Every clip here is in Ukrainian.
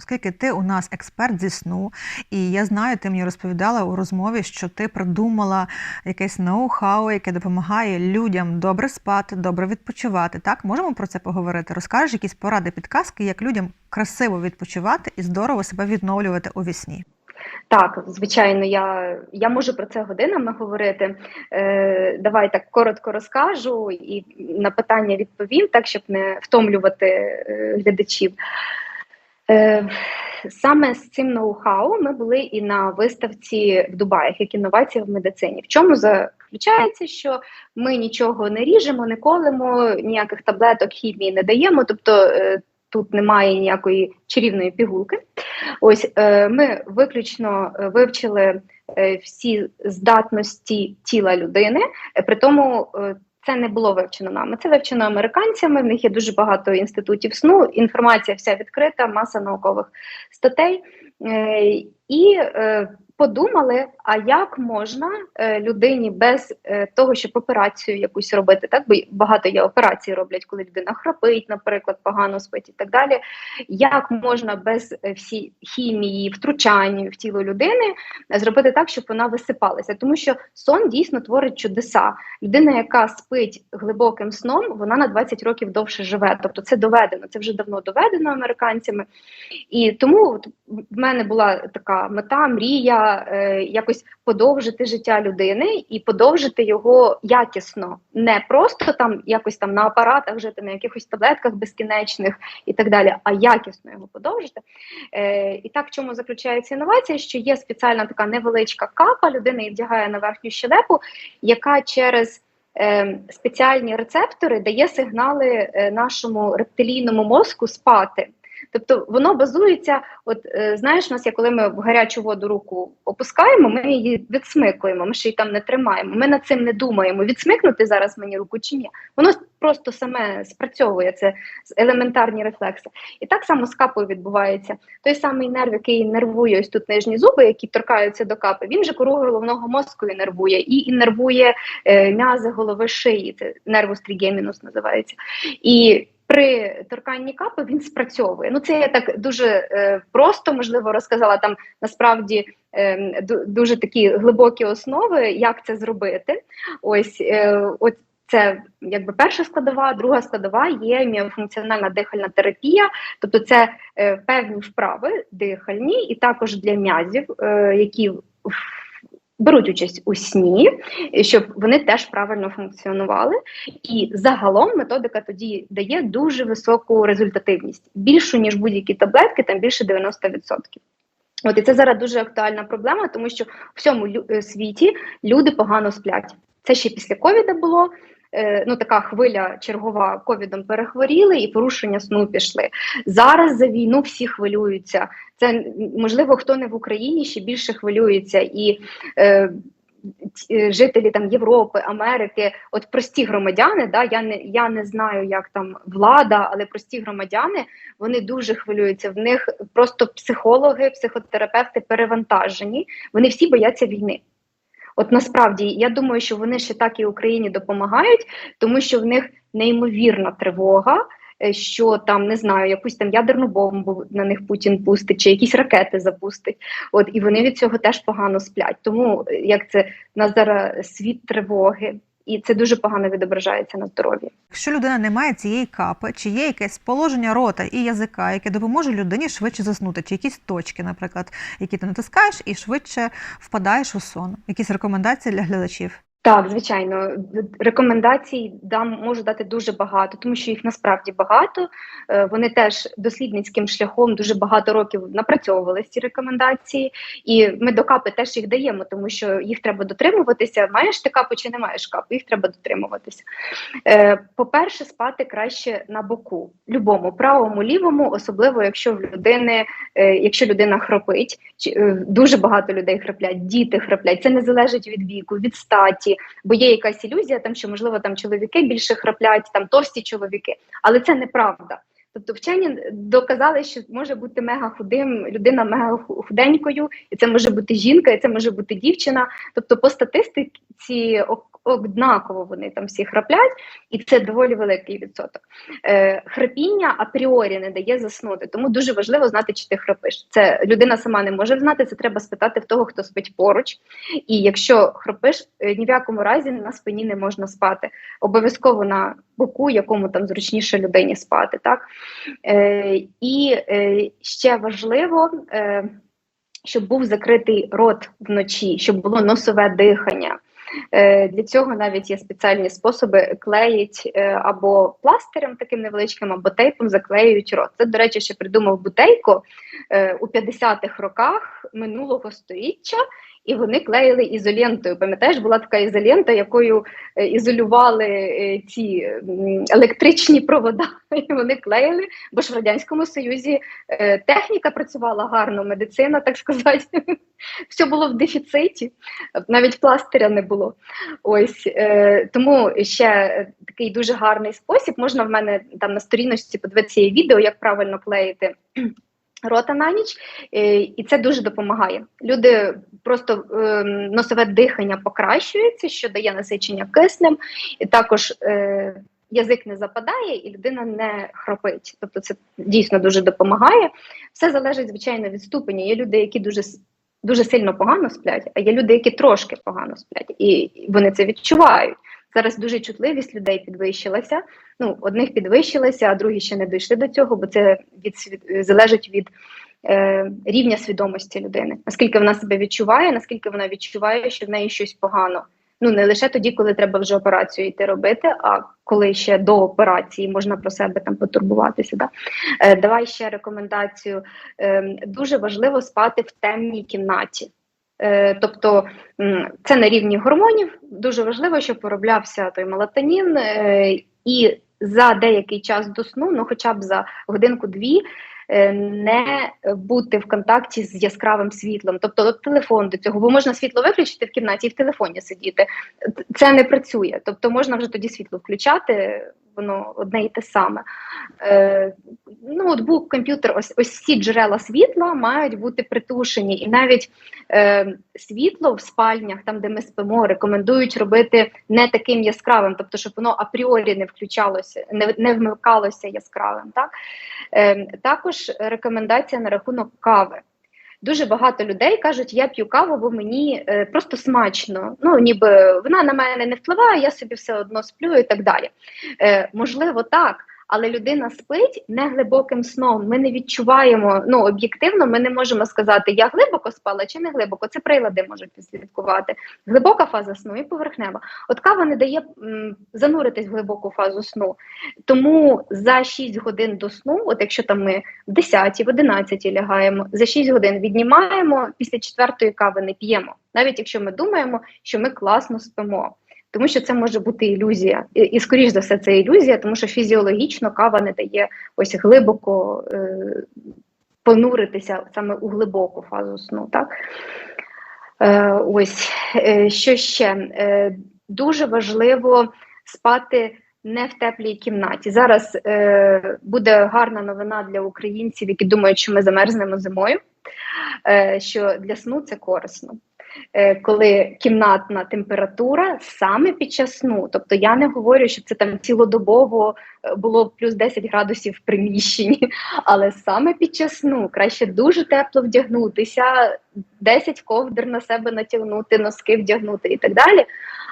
оскільки ти у нас експерт зі сну, і я знаю, ти мені розповідала у розмові, що ти придумала якесь ноу-хау, яке допомагає людям добре спати, добре відпочивати. Так, можемо про це поговорити? Розкажеш якісь поради, підказки, як людям красиво відпочивати і здорово себе відновлювати у вісні. Так, звичайно, я я можу про це годинами говорити. Е, Давай так коротко розкажу і на питання відповім, так щоб не втомлювати е, глядачів. Е, Саме з цим ноу-хау ми були і на виставці в Дубаях, як інновації в медицині. В чому заключається, що ми нічого не ріжемо, не колемо, ніяких таблеток хімії не даємо. тобто е, Тут немає ніякої чарівної пігулки. Ось е, ми виключно вивчили всі здатності тіла людини, при тому це не було вивчено нами. Це вивчено американцями. В них є дуже багато інститутів сну. Інформація вся відкрита, маса наукових статей. Е, і е, подумали, а як можна е, людині без е, того, щоб операцію якусь робити, так бо багато є операцій роблять, коли людина храпить, наприклад, погано спить і так далі. Як можна без е, всі хімії, втручань в тіло людини зробити так, щоб вона висипалася? Тому що сон дійсно творить чудеса. Людина, яка спить глибоким сном, вона на 20 років довше живе. Тобто це доведено, це вже давно доведено американцями. І тому в мене була така мета, мрія е, якось подовжити життя людини і подовжити його якісно, не просто там якось там на апаратах жити, на якихось таблетках безкінечних і так далі, а якісно його подовжити. Е, І так в чому заключається інновація? Що є спеціальна така невеличка капа, людина її вдягає на верхню щелепу, яка через е, Спеціальні рецептори дає сигнали е, нашому рептилійному мозку спати. Тобто воно базується, от е, знаєш, нас, коли ми в гарячу воду руку опускаємо, ми її відсмикуємо, ми ще й там не тримаємо. Ми над цим не думаємо. Відсмикнути зараз мені руку чи ні. Воно просто саме спрацьовує це елементарні рефлекси. І так само з капою відбувається. Той самий нерв, який нервує ось тут нижні зуби, які торкаються до капи, він же кору головного мозку інервує і інервує е, м'язи голови шиї. Це нервус тригемінус називається. І при торканні капи він спрацьовує. Ну це я так дуже е, просто можливо розказала там насправді е, дуже такі глибокі основи, як це зробити. Ось е, ось це якби перша складова, друга складова є міофункціональна дихальна терапія, тобто це е, певні вправи дихальні, і також для м'язів, е, які беруть участь у сні, щоб вони теж правильно функціонували. І загалом методика тоді дає дуже високу результативність, більшу ніж будь-які таблетки, там більше 90%. От і це зараз дуже актуальна проблема, тому що в всьому е, світі люди погано сплять. Це ще після ковіда було. Е, ну така хвиля чергова ковідом перехворіли і порушення сну пішли. Зараз за війну всі хвилюються. Це можливо, хто не в Україні ще більше хвилюється і. Е, е, Жителі там Європи, Америки, от прості громадяни, да я не я не знаю, як там влада, але прості громадяни вони дуже хвилюються. В них просто психологи, психотерапевти перевантажені. Вони всі бояться війни. От насправді я думаю, що вони ще так і Україні допомагають, тому що в них неймовірна тривога. Е, що там не знаю, якусь там ядерну бомбу на них Путін пустить, чи якісь ракети запустить. От і вони від цього теж погано сплять. Тому е, як це на зараз світ тривоги, і це дуже погано відображається на здоров'ї. Якщо людина не має цієї капи, чи є якесь положення рота і язика, яке допоможе людині швидше заснути, чи якісь точки, наприклад, які ти натискаєш і швидше впадаєш у сон. Якісь рекомендації для глядачів. Так, звичайно, рекомендацій дам можу дати дуже багато, тому що їх насправді багато. Е, вони теж дослідницьким шляхом дуже багато років напрацьовували ці рекомендації, і ми до капи теж їх даємо, тому що їх треба дотримуватися. Маєш ти капу чи не маєш капу, їх треба дотримуватися. Е, по-перше, спати краще на боку, любому правому, лівому, особливо якщо в людини, е, якщо людина хропить, дуже багато людей храплять, діти храплять. Це не залежить від віку, від статі більшості, бо є якась ілюзія, там що можливо там чоловіки більше храплять, там товсті чоловіки, але це неправда. Тобто вчені доказали, що може бути мега худим, людина мега худенькою, і це може бути жінка, і це може бути дівчина. Тобто, по статистиці однаково вони там всі храплять, і це доволі великий відсоток. Е, храпіння апріорі не дає заснути, тому дуже важливо знати, чи ти храпиш. Це людина сама не може знати, це треба спитати в того, хто спить поруч. І якщо храпиш, е, ні в якому разі на спині не можна спати. Обов'язково на боку, якому там зручніше людині спати. Так? Е, і е, ще важливо. Е, щоб був закритий рот вночі, щоб було носове дихання. Для цього навіть є спеціальні способи клеїть або пластирем таким невеличким, або тейпом заклеюють рот. Це, до речі, ще придумав Бутейко у 50-х роках минулого століття, і вони клеїли ізолентою. Пам'ятаєш, була така ізолента, якою е, ізолювали е, ці електричні провода, і вони клеїли, бо ж в Радянському Союзі е, техніка працювала гарно, медицина, так сказати, все було в дефіциті, навіть пластиря не було. Ось тому ще такий дуже гарний спосіб. Можна в мене там на сторіночці подивитися відео, як правильно клеїти. Рота на ніч, е, і це дуже допомагає. Люди просто е, носове дихання покращується, що дає насичення киснем, і також е, язик не западає, і людина не хропить. Тобто, це дійсно дуже допомагає. Все залежить, звичайно, від ступеня. Є люди, які дуже дуже сильно погано сплять, а є люди, які трошки погано сплять, і вони це відчувають. Зараз дуже чутливість людей підвищилася. Ну, одних підвищилася, а другі ще не дійшли до цього, бо це від залежить від е, рівня свідомості людини. Наскільки вона себе відчуває, наскільки вона відчуває, що в неї щось погано. Ну не лише тоді, коли треба вже операцію йти робити, а коли ще до операції можна про себе там потурбуватися. Да? Е, давай ще рекомендацію. Е, дуже важливо спати в темній кімнаті. Е, тобто це на рівні гормонів. Дуже важливо, щоб вироблявся той мелатонін, е, і за деякий час до сну, ну хоча б за годинку-дві, е, не бути в контакті з яскравим світлом, тобто телефон до цього, бо можна світло виключити в кімнаті і в телефоні сидіти. Це не працює. Тобто можна вже тоді світло включати, воно одне і те саме. Е, ноутбук, комп'ютер, ось ось ці джерела світла мають бути притушені, і навіть е, світло в спальнях, там де ми спимо, рекомендують робити не таким яскравим, тобто, щоб воно апріорі не включалося, не, не вмикалося яскравим. Так? Е, також рекомендація на рахунок кави. Дуже багато людей кажуть, я п'ю каву, бо мені е, просто смачно. Ну, ніби вона на мене не впливає, я собі все одно сплю і так далі. Е, можливо, так, але людина спить не глибоким сном. Ми не відчуваємо, ну об'єктивно, ми не можемо сказати, я глибоко спала чи не глибоко. Це прилади можуть підслідкувати. Глибока фаза сну і поверхнева. От кава не дає м, зануритись в глибоку фазу сну. Тому за 6 годин до сну, от якщо там ми в 10, в 11 лягаємо, за 6 годин віднімаємо, після четвертої кави не п'ємо, навіть якщо ми думаємо, що ми класно спимо. Тому що це може бути ілюзія, і, і скоріш за все, це ілюзія, тому що фізіологічно кава не дає ось глибоко е, понуритися саме у глибоку фазу сну. Так? Е, ось е, що ще е, дуже важливо спати не в теплій кімнаті. Зараз е, буде гарна новина для українців, які думають, що ми замерзнемо зимою. Е, що для сну це корисно. Е, коли кімнатна температура саме під час сну, тобто я не говорю, що це там цілодобово е, було плюс 10 градусів в приміщенні, але саме під час сну краще дуже тепло вдягнутися, 10 ковдр на себе натягнути, носки вдягнути і так далі.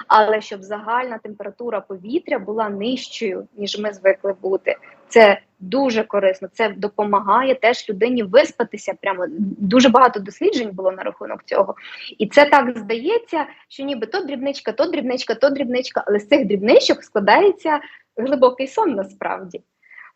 Але щоб загальна температура повітря була нижчою, ніж ми звикли бути. Це дуже корисно. Це допомагає теж людині виспатися. Прямо дуже багато досліджень було на рахунок цього. І це так здається, що ніби то дрібничка, то дрібничка, то дрібничка, але з цих дрібничок складається глибокий сон насправді.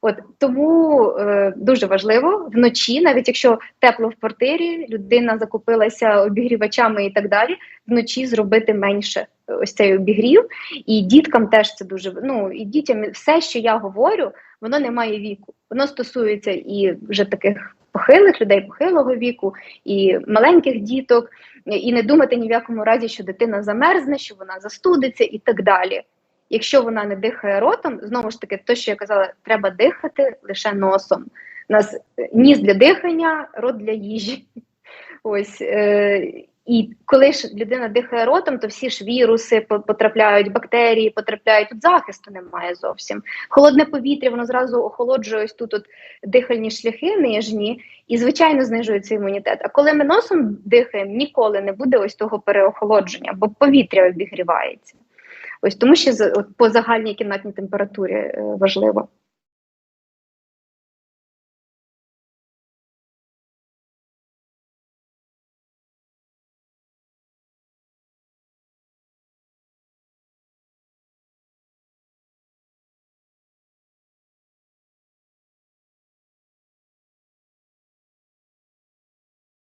От тому е, дуже важливо вночі, навіть якщо тепло в квартирі, людина закупилася обігрівачами і так далі, вночі зробити менше ось цей обігрів. І діткам теж це дуже ну і дітям все, що я говорю, воно не має віку. Воно стосується і вже таких похилих людей, похилого віку, і маленьких діток, і не думати ні в якому разі, що дитина замерзне, що вона застудиться і так далі. Якщо вона не дихає ротом, знову ж таки, то, що я казала, треба дихати лише носом. У нас е, ніс для дихання, рот для їжі. Ось е, і коли ж людина дихає ротом, то всі ж віруси потрапляють, бактерії потрапляють. Тут захисту немає зовсім. Холодне повітря, воно зразу охолоджує ось тут от дихальні шляхи нижні, і звичайно знижується імунітет. А коли ми носом дихаємо, ніколи не буде ось того переохолодження, бо повітря обігрівається. Ось тому що по загальній кімнатній температурі е, важливо.